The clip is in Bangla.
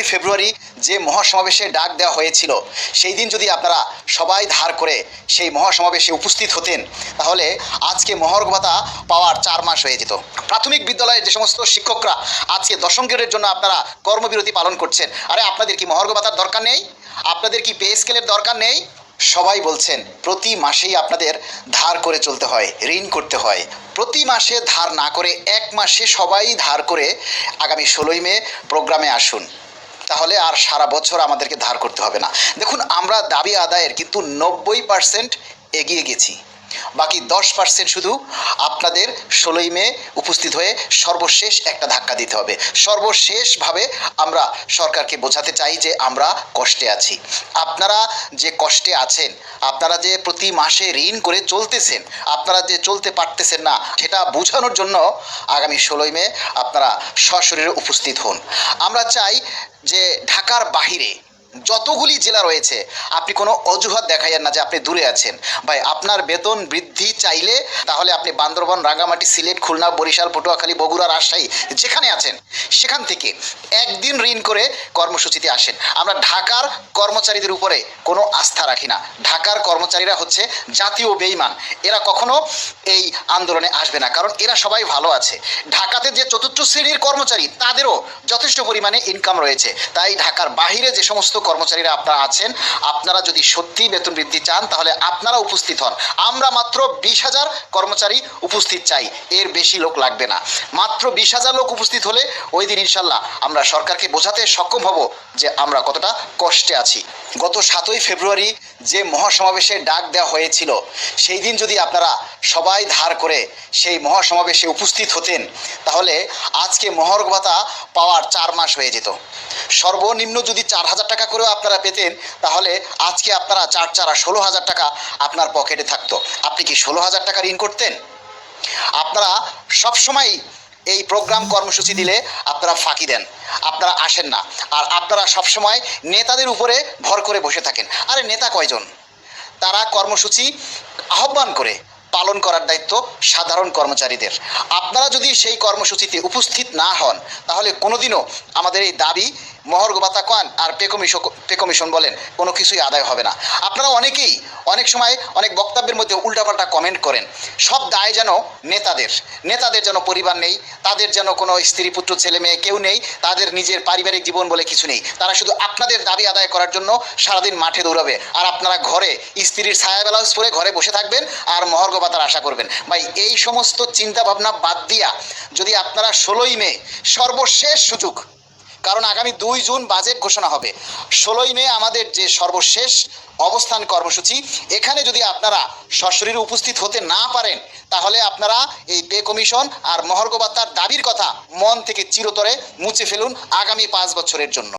সাতই ফেব্রুয়ারি যে মহাসমাবেশে ডাক দেওয়া হয়েছিল, সেই দিন যদি আপনারা সবাই ধার করে সেই মহাসমাবেশে উপস্থিত হতেন, তাহলে আজকে মহর্গ ভাতা পাওয়ার চার মাস হয়ে যেত। প্রাথমিক বিদ্যালয়ের যে সমস্ত শিক্ষকরা আজকে দশম গ্রেডের জন্য আপনারা কর্মবিরতি পালন করছেন, আরে আপনাদের কি মহর্গ ভাতার দরকার নেই? আপনাদের কি পে স্কেলের দরকার নেই? সবাই বলছেন, প্রতি মাসেই আপনাদের ধার করে চলতে হয়, ঋণ করতে হয়। প্রতি মাসে ধার না করে এক মাসে সবাই ধার করে আগামী ষোলোই মে প্রোগ্রামে আসুন। তাহলে আর সারা বছর আমাদেরকে ধার করতে হবে না। দেখুন, আমরা দাবি আদায়ের কিন্তু নব্বই পার্সেন্ট এগিয়ে গেছি। বাকি দশ পার্সেন্ট শুধু আপনাদের ষোলোই মে উপস্থিত হয়ে সর্বশেষ একটা ধাক্কা দিতে হবে। সর্বশেষভাবে আমরা সরকারকে বোঝাতে চাই যে আমরা কষ্টে আছি। আপনারা যে কষ্টে আছেন, আপনারা যে প্রতি মাসে ঋণ করে চলতেছেন, আপনারা যে চলতে পারতেছেন না, সেটা বোঝানোর জন্য আগামী ষোলোই মে আপনারা সশরীরে উপস্থিত হন। আমরা চাই যে ঢাকার বাহিরে যতগুলি জেলা রয়েছে, আপনি কোনো অজুহাত দেখাইয়েন না যে আপনি দূরে আছেন। ভাই, আপনার বেতন বৃদ্ধি চাইলে তাহলে আপনি বান্দরবান, রাঙ্গামাটি, সিলেট, খুলনা, বরিশাল, পটুয়াখালী, বগুড়া, রাজশাহী যেখানে আছেন, সেখান থেকে একদিন ঋণ করে কর্মসূচিতে আসেন। আমরা ঢাকার কর্মচারীদের উপরে কোনো আস্থা রাখি না। ঢাকার কর্মচারীরা হচ্ছে জাতীয় বেইমান। এরা কখনো এই আন্দোলনে আসবে না, কারণ এরা সবাই ভালো আছে। ঢাকাতে যে চতুর্থ শ্রেণির কর্মচারী, তাদেরও যথেষ্ট পরিমাণে ইনকাম রয়েছে। তাই ঢাকার বাহিরে যে সমস্ত কর্মচারীরা আপনারা আছেন, আপনারা যদি সত্যি বেতন বৃদ্ধি চান, তাহলে আপনারা উপস্থিত হন। আমরা মাত্র বিশ হাজার কর্মচারী উপস্থিত চাই, এর বেশি লোক লাগবে না। মাত্র বিশ হাজার লোক উপস্থিত হলে ওই দিন ইনশাল্লাহ আমরা সরকারকে বোঝাতে সক্ষম হব যে আমরা কতটা কষ্টে আছি। গত সাতই ফেব্রুয়ারি যে মহাসমাবেশে ডাক দেওয়া হয়েছিল, সেই দিন যদি আপনারা সবাই ধার করে সেই মহাসমাবেশে উপস্থিত হতেন, তাহলে আজকে মহর্গ ভাতা পাওয়ার চার মাস হয়ে যেত। সর্বনিম্ন যদি চার হাজার টাকা করেও আপনারা পেতেন, তাহলে আজকে আপনারা চার চারা ষোলো হাজার টাকা আপনার পকেটে থাকতো। আপনি কি ষোলো হাজার টাকা ঋণ করতেন? আপনারা সবসময় এই প্রোগ্রাম কর্মসূচি দিলে আপনারা ফাঁকি দেন, আপনারা আসেন না। আর আপনারা সবসময় নেতাদের উপরে ভর করে বসে থাকেন। আরে নেতা কয়জন? তারা কর্মসূচি আহ্বান করে পালন করার দায়িত্ব সাধারণ কর্মচারীদের। আপনারা যদি সেই কর্মসূচিতে উপস্থিত না হন, তাহলে কোনোদিনও আমাদের এই দাবি মহর্গ ভাতা কন আর পে কমিশন পে কমিশন বলেন, কোনো কিছুই আদায় হবে না। আপনারা অনেকেই অনেক সময় অনেক বক্তব্যের মধ্যে উল্টাপাল্টা কমেন্ট করেন। সব দায় যেন নেতাদের নেতাদের যেন পরিবার নেই, তাদের যেন কোনো স্ত্রী, পুত্র, ছেলে, মেয়ে কেউ নেই, তাদের নিজের পারিবারিক জীবন বলে কিছু নেই। তারা শুধু আপনাদের দাবি আদায় করার জন্য সারাদিন মাঠে দৌড়াবে। আর আপনারা ঘরে স্ত্রীর ছায়া ব্লাউজ পরে ঘরে বসে থাকবেন আর মহর্গ ভাতার আশা করবেন। ভাই, এই সমস্ত চিন্তা ভাবনা বাদ দিয়া যদি আপনারা ষোলোই মে সর্বশেষ সুযোগ কারণ আগামী দুই জুন বাজেট ঘোষণা হবে। ষোলোই মে আমাদের যে সর্বশেষ অবস্থান কর্মসূচি, এখানে যদি আপনারা সশরীরে উপস্থিত হতে না পারেন, তাহলে আপনারা এই পে কমিশন আর মহর্গবাত্তার দাবির কথা মন থেকে চিরতরে মুছে ফেলুন আগামী পাঁচ বছরের জন্য।